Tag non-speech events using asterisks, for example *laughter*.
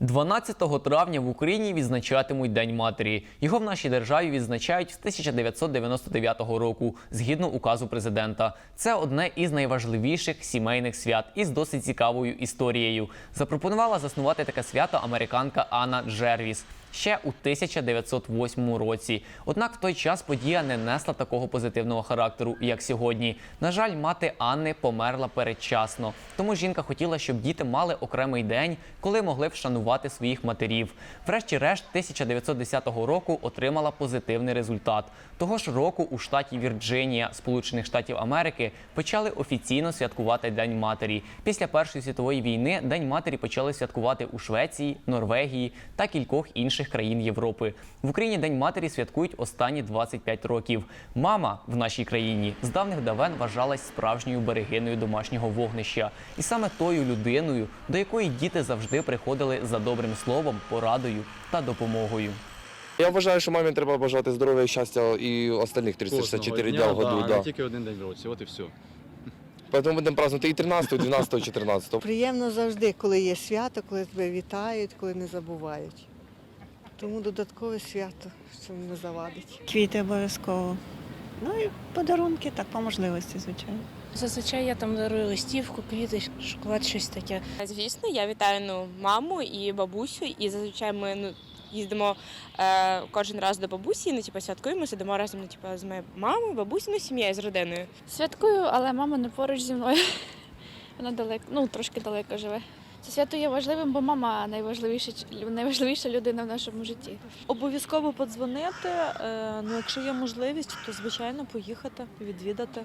12 травня в Україні відзначатимуть День матері. Його в нашій державі відзначають з 1999 року, згідно указу президента. Це одне із найважливіших сімейних свят із досить цікавою історією. Запропонувала заснувати таке свято американка Анна Джервіс ще у 1908 році. Однак в той час подія не несла такого позитивного характеру, як сьогодні. На жаль, мати Анни померла передчасно. Тому жінка хотіла, щоб діти мали окремий день, коли могли б вшанувати своїх матерів. Врешті-решт, 1910 року отримала позитивний результат. Того ж року у штаті Вірджинія, Сполучених Штатів Америки, почали офіційно святкувати День матері. Після Першої світової війни День матері почали святкувати у Швеції, Норвегії та кількох інших країн Європи. В Україні День матері святкують останні 25 років. Мама в нашій країні з давних давен вважалась справжньою берегиною домашнього вогнища, і саме тою людиною, до якої діти завжди приходили за добрим словом, порадою та допомогою. Я вважаю, що мамі треба бажати здоров'я і щастя і остальних 364 дня в году. да, Да. не тільки один день в році, от і все. Тому будемо празднувати і 13, 12, 14. Приємно завжди, коли є свято, коли тебе вітають, коли не забувають. Тому додаткове свято цьому не завадить. Квіти обов'язково. Ну і подарунки, так, по можливості, звичайно. Зазвичай я там дарую листівку, квіти, шоколад, щось таке. Звісно, я вітаю ну, маму і бабусю, і зазвичай ми ну, їздимо е, кожен раз до бабусі, ну, типу, святкуємо, сидимо разом ну, типу, з моєю мамою, бабусею, ну, сім'єю з родиною. Святкую, але мама не поруч зі мною. *laughs* Вона далеко, ну трошки далеко живе. Це свято є важливим, бо мама найважливіша, найважливіша людина в нашому житті. Обов'язково подзвонити. е, Ну, якщо є можливість, то звичайно поїхати, відвідати.